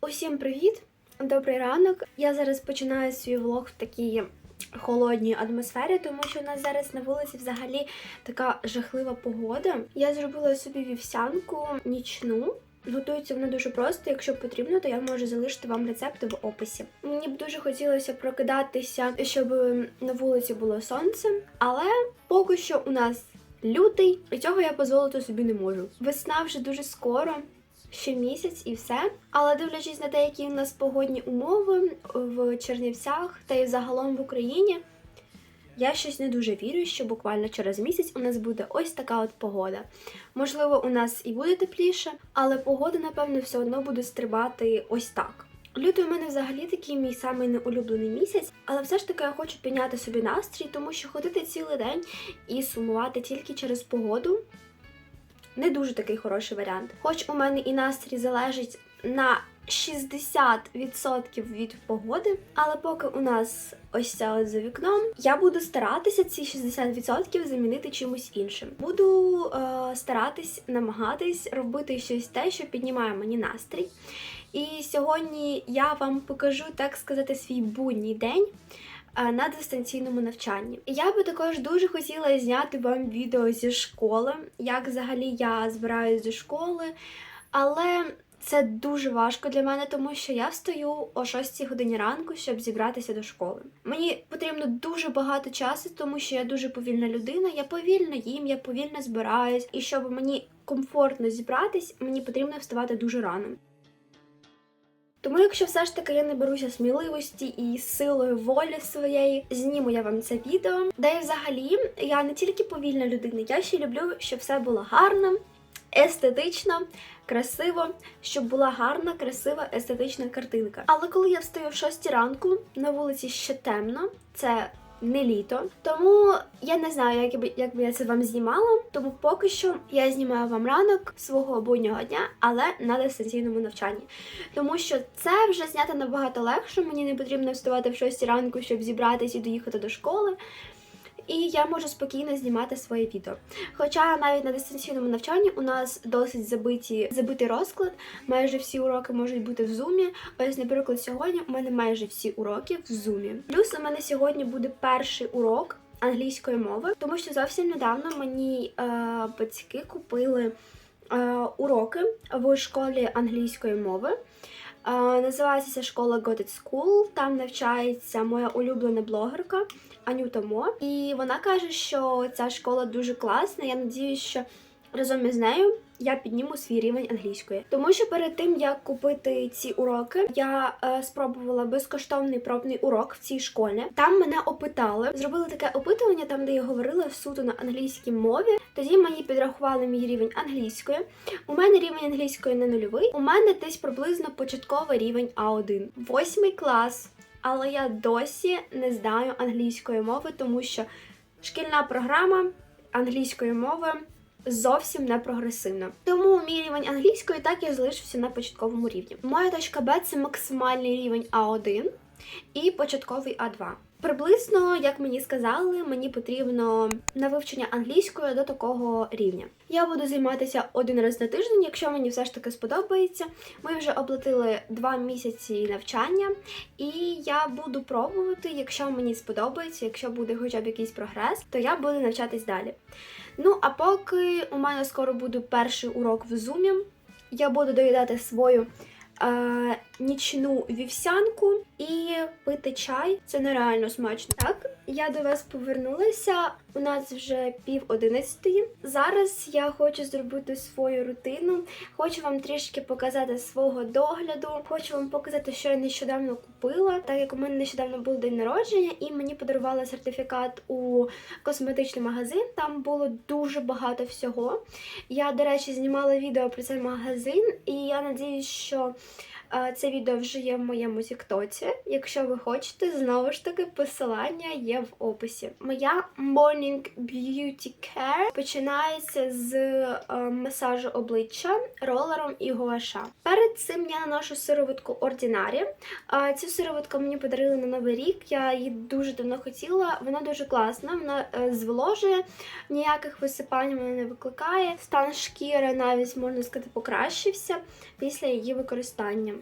Усім привіт! Добрий ранок. Я зараз починаю свій влог в такій холодній атмосфері, тому що у нас зараз на вулиці взагалі така жахлива погода. Я зробила собі вівсянку нічну. Готується вона дуже просто. Якщо потрібно, то я можу залишити вам рецепти в описі. Мені б дуже хотілося прокидатися, щоб на вулиці було сонце, але поки що у нас лютий, і цього я дозволити собі не можу. Весна вже дуже скоро. Ще місяць і все. Але дивлячись на те, які у нас погодні умови в Чернівцях та й загалом в Україні, я щось не дуже вірю, що буквально через місяць у нас буде ось така от погода. Можливо, у нас і буде тепліше, але погода, напевно, все одно буде стрибати ось так. Лютий у мене взагалі такий мій самий неулюблений місяць, але все ж таки я хочу підняти собі настрій, тому що ходити цілий день і сумувати тільки через погоду не дуже такий хороший варіант. Хоч у мене і настрій залежить на 60% від погоди, але поки у нас ось це от за вікном, я буду старатися ці 60% замінити чимось іншим. Буду е, старатись намагатись робити щось те, що піднімає мені настрій. І сьогодні я вам покажу, так сказати, свій будній день на дистанційному навчанні. Я би також дуже хотіла зняти вам відео зі школи, як взагалі я збираюсь зі школи, але це дуже важко для мене, тому що я встаю о 6 годині ранку, щоб зібратися до школи. Мені потрібно дуже багато часу, тому що я дуже повільна людина. Я повільно їм, я повільно збираюсь, і щоб мені комфортно зібратись, мені потрібно вставати дуже рано. Тому, якщо все ж таки я не беруся сміливості і силою волі своєї, зніму я вам це відео. Де і взагалі я не тільки повільна людина, я ще люблю, щоб все було гарно, естетично, красиво, щоб була гарна, красива, естетична картинка. Але коли я встаю в 6 ранку, на вулиці ще темно, це не літо. Тому я не знаю, як би, як би я це вам знімала. Тому поки що я знімаю вам ранок свого буднього дня, але на дистанційному навчанні. Тому що це вже зняти набагато легше. Мені не потрібно вставати в 6 ранку, щоб зібратися і доїхати до школи. І я можу спокійно знімати своє відео. Хоча навіть на дистанційному навчанні у нас досить забиті, забитий розклад, майже всі уроки можуть бути в зумі. Ось, наприклад, сьогодні у мене майже всі уроки в зумі. Плюс у мене сьогодні буде перший урок англійської мови, тому що зовсім недавно мені е, батьки купили е, уроки в школі англійської мови. Е, Називається школа Got School. Там навчається моя улюблена блогерка Анюта Мо. І вона каже, що ця школа дуже класна. Я надіюсь, що разом із нею я підніму свій рівень англійської. Тому що перед тим як купити ці уроки, я е, спробувала безкоштовний пробний урок в цій школі. Там мене опитали, зробили таке опитування, там де я говорила суто на англійській мові. Тоді мені підрахували мій рівень англійської. У мене рівень англійської не нульовий. У мене десь приблизно початковий рівень А1. Восьмий клас. Але я досі не знаю англійської мови, тому що шкільна програма англійської мови зовсім не прогресивна. Тому мій рівень англійської так і залишився на початковому рівні. Моя точка Б це максимальний рівень А1 і початковий А2. Приблизно, як мені сказали, мені потрібно на вивчення англійської до такого рівня. Я буду займатися один раз на тиждень, якщо мені все ж таки сподобається. Ми вже оплатили два місяці навчання, і я буду пробувати, якщо мені сподобається, якщо буде хоча б якийсь прогрес, то я буду навчатись далі. Ну а поки у мене скоро буде перший урок в зумі, я буду доїдати свою е, нічну вівсянку і пити чай. Це нереально смачно. Так, я до вас повернулася. У нас вже пів одинадцятої. Зараз я хочу зробити свою рутину. Хочу вам трішки показати свого догляду. Хочу вам показати, що я нещодавно купила, так як у мене нещодавно був день народження, і мені подарували сертифікат у косметичний магазин. Там було дуже багато всього. Я, до речі, знімала відео про цей магазин, і я надіюсь, що Це відео вже є в моєму Тіктоці. Якщо ви хочете, знову ж таки, посилання є в описі. Моя Morning Beauty Care починається з е, масажу обличчя ролером і гуаша. Перед цим я наношу сироватку Ordinary. Цю сироватку мені подарили на новий рік. Я її дуже давно хотіла. Вона дуже класна, вона е, зволожує, ніяких висипань вона не викликає. Стан шкіри навіть можна сказати покращився після її використання.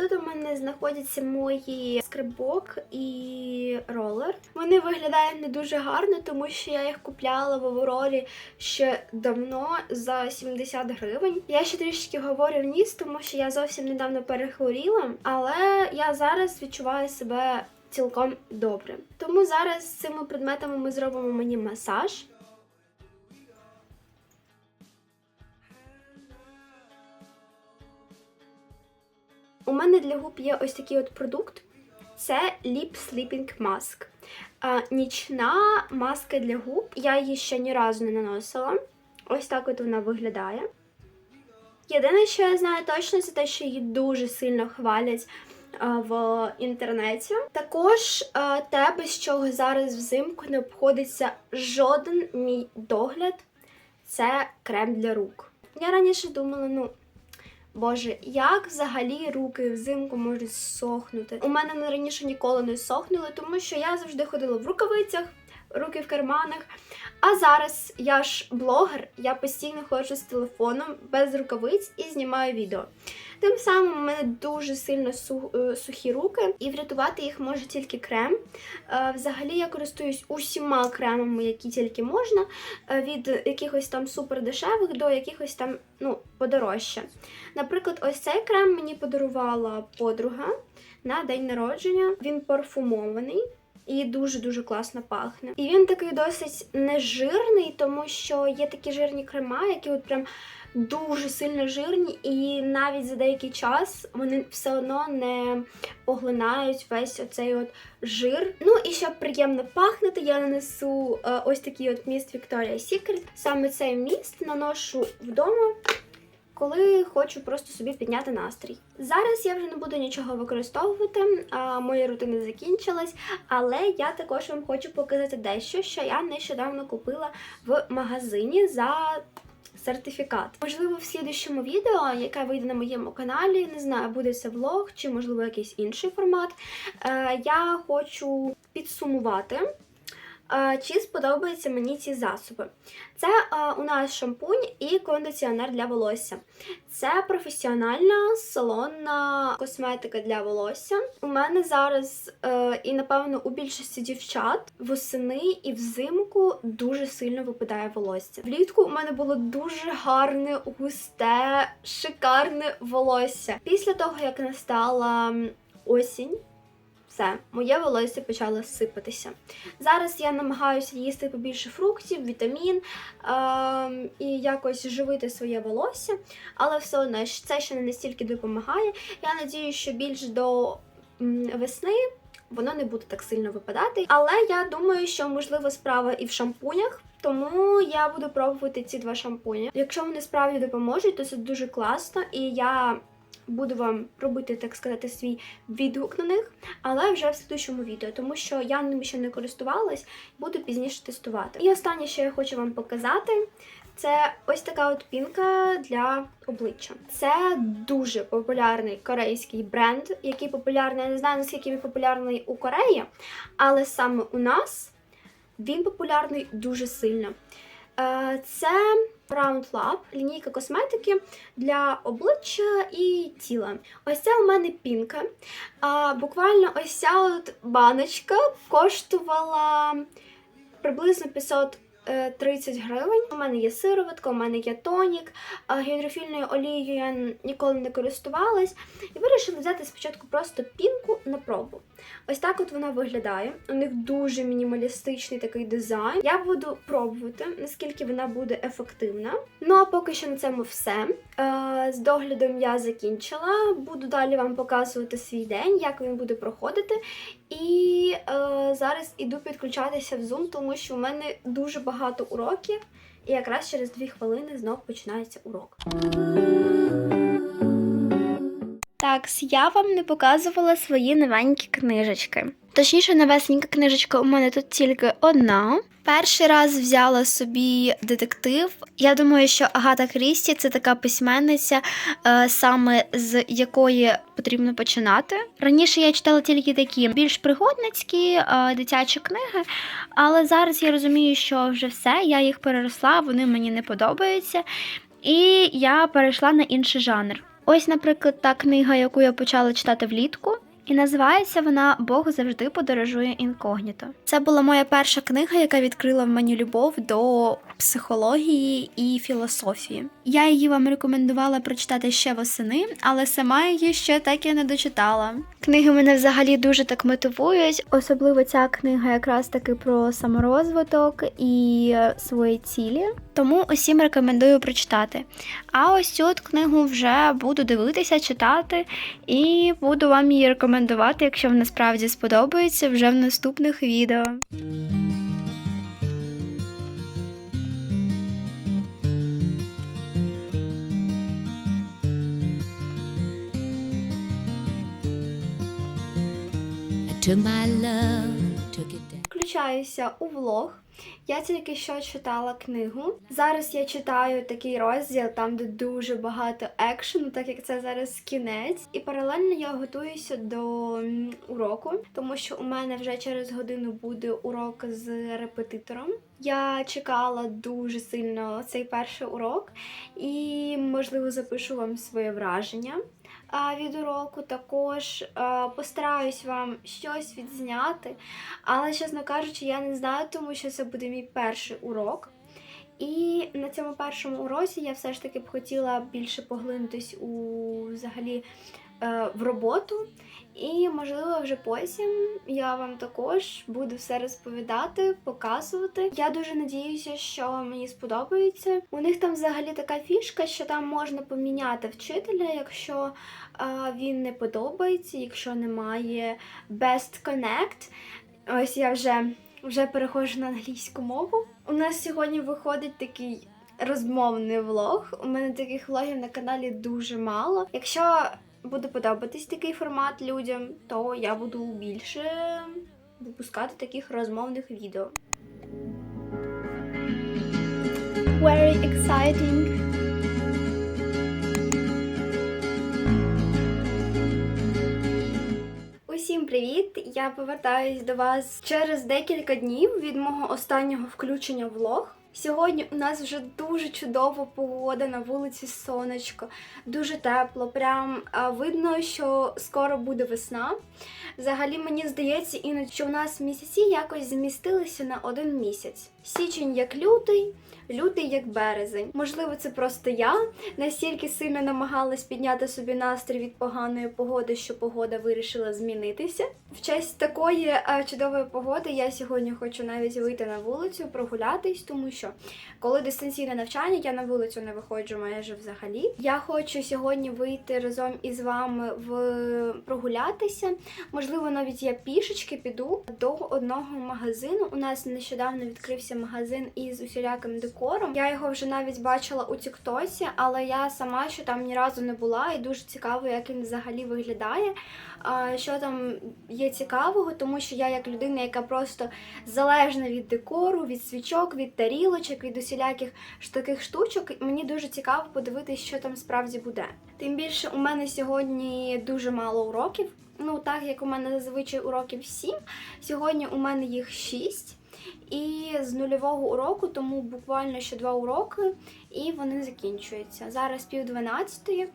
Тут у мене знаходяться мої скрибок і ролер. Вони виглядають не дуже гарно, тому що я їх купляла в Аврорі ще давно за 70 гривень. Я ще трішки говорю вниз, тому що я зовсім недавно перехворіла, але я зараз відчуваю себе цілком добре. Тому зараз з цими предметами ми зробимо мені масаж. У мене для губ є ось такий от продукт. Це Lip Sleeping Mask. Нічна маска для губ. Я її ще ні разу не наносила. Ось так от вона виглядає. Єдине, що я знаю точно, це те, що її дуже сильно хвалять в інтернеті. Також те, без чого зараз взимку не обходиться жоден мій догляд, це крем для рук. Я раніше думала, ну. Боже, як взагалі руки взимку можуть сохнути? У мене раніше ніколи не сохнули, тому що я завжди ходила в рукавицях, руки в карманах. А зараз я ж блогер, я постійно ходжу з телефоном без рукавиць і знімаю відео. Тим самим у мене дуже сильно е, сухі руки, і врятувати їх може тільки крем. Е, Взагалі я користуюсь усіма кремами, які тільки можна, е, від якихось там супер дешевих до якихось там ну, подорожче. Наприклад, ось цей крем мені подарувала подруга на день народження. Він парфумований. І дуже-дуже класно пахне. І він такий досить нежирний, тому що є такі жирні крема, які от прям дуже сильно жирні, і навіть за деякий час вони все одно не поглинають весь оцей от жир. Ну і щоб приємно пахнути, я нанесу е, ось такий от міст Victoria's Secret. Саме цей міст наношу вдома коли хочу просто собі підняти настрій. Зараз я вже не буду нічого використовувати, а, моя рутина закінчилась, але я також вам хочу показати дещо, що я нещодавно купила в магазині за. Сертифікат. Можливо, в слідущому відео, яке вийде на моєму каналі, не знаю, буде це влог чи, можливо, якийсь інший формат. Е, я хочу підсумувати, чи сподобаються мені ці засоби. Це у нас шампунь і кондиціонер для волосся. Це професіональна салонна косметика для волосся. У мене зараз, е, і напевно у більшості дівчат восени і взимку дуже сильно випадає волосся. Влітку у мене було дуже гарне, густе, шикарне волосся. Після того, як настала осінь. Все, моє волосся почало сипатися. Зараз я намагаюся їсти побільше фруктів, вітамін ем, і якось живити своє волосся, але все одно це ще не настільки допомагає. Я надію, що більш до весни воно не буде так сильно випадати. Але я думаю, що можливо справа і в шампунях. Тому я буду пробувати ці два шампуні. Якщо вони справді допоможуть, то це дуже класно, і я буду вам робити, так сказати, свій відгук на них, але вже в слідчому відео, тому що я ними ще не користувалась, буду пізніше тестувати. І останнє, що я хочу вам показати, це ось така от пінка для обличчя. Це дуже популярний корейський бренд, який популярний, я не знаю, наскільки він популярний у Кореї, але саме у нас він популярний дуже сильно. Е, Це Round Lab, лінійка косметики для обличчя і тіла. Ось це у мене пінка. А, буквально ось ця от баночка коштувала приблизно 530 гривень. У мене є сироватка, у мене є тонік, гідрофільною олією я ніколи не користувалась. І вирішила взяти спочатку просто пінку на пробу. Ось так от вона виглядає. У них дуже мінімалістичний такий дизайн. Я буду пробувати, наскільки вона буде ефективна. Ну а поки що на цьому все. Е, з доглядом я закінчила. Буду далі вам показувати свій день, як він буде проходити. І е, зараз іду підключатися в Zoom, тому що у мене дуже багато уроків, і якраз через дві хвилини знов починається урок. Так, я вам не показувала свої новенькі книжечки. Точніше, новесенька книжечка у мене тут тільки одна. Перший раз взяла собі детектив. Я думаю, що Агата Крісті це така письменниця, е, саме з якої потрібно починати. Раніше я читала тільки такі більш пригодницькі е, дитячі книги, але зараз я розумію, що вже все, я їх переросла, вони мені не подобаються. І я перейшла на інший жанр. Ось, наприклад, та книга, яку я почала читати влітку. І називається вона Бог завжди подорожує інкогніто. Це була моя перша книга, яка відкрила в мені любов до психології і філософії. Я її вам рекомендувала прочитати ще восени, але сама її ще так і не дочитала. Книги мене взагалі дуже так мотивують, особливо ця книга якраз таки про саморозвиток і свої цілі. Тому усім рекомендую прочитати. А ось цю книгу вже буду дивитися, читати, і буду вам її рекомендувати, якщо вона справді сподобається, вже в наступних відео. Включаюся у влог. Я тільки що читала книгу. Зараз я читаю такий розділ, там де дуже багато екшену, так як це зараз кінець. І паралельно я готуюся до уроку, тому що у мене вже через годину буде урок з репетитором. Я чекала дуже сильно цей перший урок, і можливо запишу вам своє враження від уроку. Також постараюсь вам щось відзняти. Але, чесно кажучи, я не знаю, тому що це буде мій перший урок. І на цьому першому уроці я все ж таки б хотіла більше поглинутись у взагалі е, в роботу. І, можливо, вже потім я вам також буду все розповідати, показувати. Я дуже надіюся, що мені сподобається. У них там взагалі така фішка, що там можна поміняти вчителя, якщо е, він не подобається, якщо немає best connect. Ось я вже, вже переходжу на англійську мову. У нас сьогодні виходить такий розмовний влог. У мене таких влогів на каналі дуже мало. Якщо буде подобатись такий формат людям, то я буду більше випускати таких розмовних відео. Very exciting. Усім привіт! Я повертаюсь до вас через декілька днів від мого останнього включення влог. Сьогодні у нас вже дуже чудова погода на вулиці сонечко, дуже тепло. Прям видно, що скоро буде весна. Взагалі мені здається, іноді що в нас місяці якось змістилися на один місяць. Січень як лютий, лютий як березень. Можливо, це просто я настільки сильно намагалась підняти собі настрій від поганої погоди, що погода вирішила змінитися. В честь такої е, чудової погоди я сьогодні хочу навіть вийти на вулицю, прогулятись, тому що коли дистанційне навчання, я на вулицю не виходжу майже взагалі. Я хочу сьогодні вийти разом із вами в прогулятися. Можливо, навіть я пішечки піду до одного магазину. У нас нещодавно відкрився магазин із усіляким декором. Я його вже навіть бачила у Тіктосі, але я сама ще там ні разу не була, і дуже цікаво, як він взагалі виглядає. Що там є цікавого, тому що я як людина, яка просто залежна від декору, від свічок, від тарілочок, від усіляких таких штучок. Мені дуже цікаво подивитися, що там справді буде. Тим більше у мене сьогодні дуже мало уроків. Ну, так як у мене зазвичай уроків 7, сьогодні у мене їх 6. І з нульового уроку, тому буквально ще два уроки, і вони закінчуються. Зараз пів дванадцятої.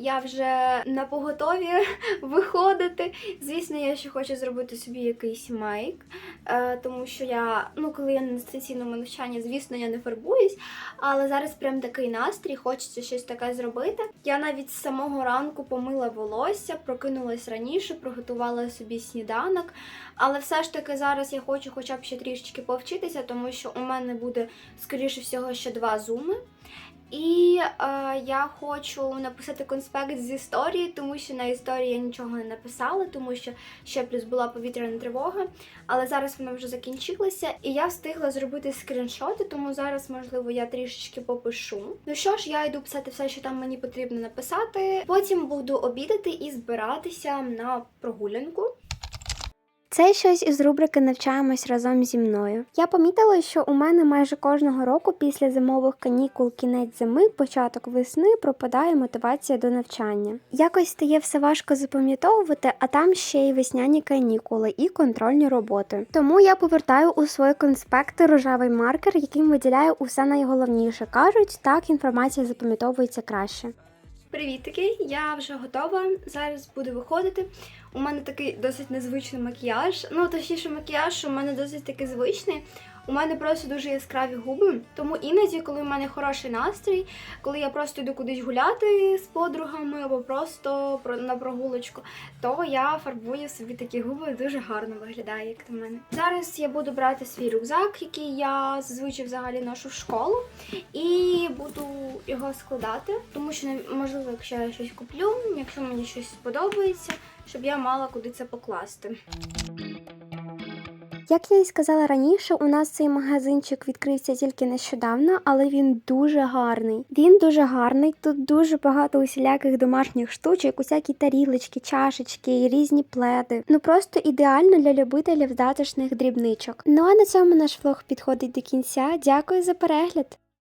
Я вже на поготові виходити. Звісно, я ще хочу зробити собі якийсь мейк, е, тому що я, ну, коли я на дистанційному навчанні, звісно, я не фарбуюсь, але зараз прям такий настрій, хочеться щось таке зробити. Я навіть з самого ранку помила волосся, прокинулась раніше, приготувала собі сніданок. Але все ж таки зараз я хочу хоча б ще трішечки повчитися, тому що у мене буде, скоріше всього, ще два зуми. І е, я хочу написати конспект з історії, тому що на історії я нічого не написала, тому що ще плюс була повітряна тривога. Але зараз вона вже закінчилася, і я встигла зробити скріншоти, тому зараз, можливо, я трішечки попишу. Ну що ж, я йду писати все, що там мені потрібно написати. Потім буду обідати і збиратися на прогулянку. Це щось із рубрики Навчаємось разом зі мною. Я помітила, що у мене майже кожного року після зимових канікул, кінець зими, початок весни пропадає мотивація до навчання. Якось стає все важко запам'ятовувати, а там ще й весняні канікули і контрольні роботи. Тому я повертаю у свої конспекти рожевий маркер, яким виділяю усе найголовніше. кажуть, так інформація запам'ятовується краще. Привітики, я вже готова. Зараз буду виходити. У мене такий досить незвичний макіяж. Ну, точніше, макіяж у мене досить таки звичний. У мене просто дуже яскраві губи. Тому іноді, коли в мене хороший настрій, коли я просто йду кудись гуляти з подругами або просто на прогулочку, то я фарбую собі такі губи. Дуже гарно виглядає, як на мене. Зараз я буду брати свій рюкзак, який я зазвичай взагалі ношу в школу, і буду його складати, тому що можливо, якщо я щось куплю, якщо мені щось сподобається, щоб я мала куди це покласти. Як я і сказала раніше, у нас цей магазинчик відкрився тільки нещодавно, але він дуже гарний. Він дуже гарний. Тут дуже багато усіляких домашніх штучок, усякі тарілочки, чашечки різні пледи. Ну просто ідеально для любителів затишних дрібничок. Ну а на цьому наш влог підходить до кінця. Дякую за перегляд.